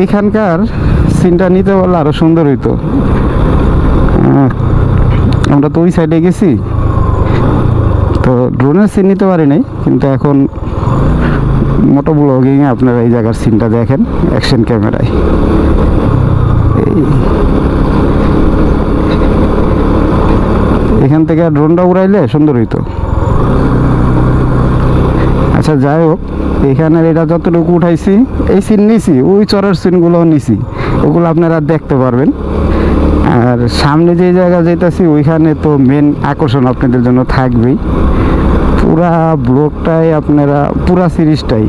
এইখানকার সিনটা নিতে পারলে আরও সুন্দর হইতো। আমরা তো ওই সাইডে গেছি। তো ড্রোনের সিন নিতে পারি নাই, কিন্তু এখন মোটো ব্লগিংয়ে আপনারা এই জায়গার সিনটা দেখেন অ্যাকশন ক্যামেরায় এখান থেকে ড্রোনটা উড়াইলে সুন্দর হইতো। আচ্ছা যাই হোক, এখানের এটা যতটুকু উঠাইছি, এই সিন নিছি, ওই চরের সিনগুলোও নিছি, ওগুলো আপনারা দেখতে পারবেন। আর সামনে যে জায়গা যেতেছি, ওইখানে তো মেন আকর্ষণ আপনাদের জন্য থাকবেই। পুরা ব্লগটাই আপনারা, পুরা সিরিজটাই।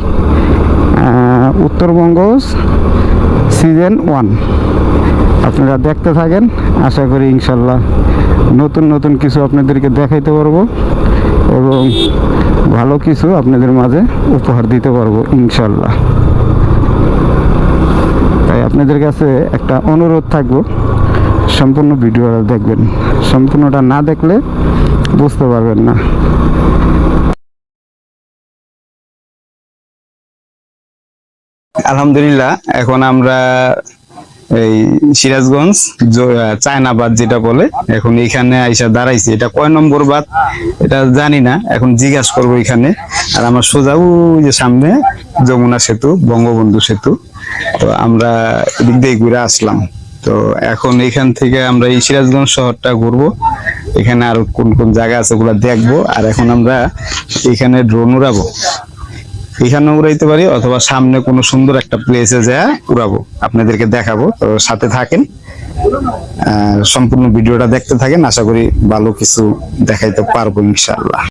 উত্তরবঙ্গ সিজন ওয়ান আপনারা দেখতে থাকেন। আশা করি ইনশাল্লাহ নতুন নতুন কিছু আপনাদেরকে দেখাইতে পারব এবং ভালো কিছু আপনাদের মাঝে উপহার দিতে পারব ইনশাল্লাহ। তাই আপনাদের কাছে একটা অনুরোধ থাকব, সম্পূর্ণ ভিডিওটা দেখবেন। সম্পূর্ণটা না দেখলে বুঝতে পারবেন না। আলহামদুলিল্লাহ, এখন আমরা এই সিরাজগঞ্জ চায়নাবাদ যেটা বলে, এখন এখানে আইসা দাঁড়াইছি। এটা কয় নম্বর বাদ? এটা জানি না, এখন জিজ্ঞাসা করব এখানে। আর আমার সোজা ওই যে সামনে যমুনা সেতু, বঙ্গবন্ধু সেতু। তো আমরা এদিক দিয়ে ঘুরে আসলাম। তো এখন এখান থেকে আমরা এই সিরাজগঞ্জ শহরটা ঘুরবো। এখানে আর কোন কোন জায়গা আছে ওগুলা দেখব। আর এখন আমরা এখানে ড্রোন উড়াবো। এখানে উড়াইতে পারি অথবা সামনে কোনো সুন্দর একটা প্লেসে যা উড়াবো। আপনাদেরকে দেখাবো। তো সাথে থাকেন। সম্পূর্ণ ভিডিওটা দেখতে থাকেন। আশা করি ভালো কিছু দেখাইতে পারব ইনশাল্লাহ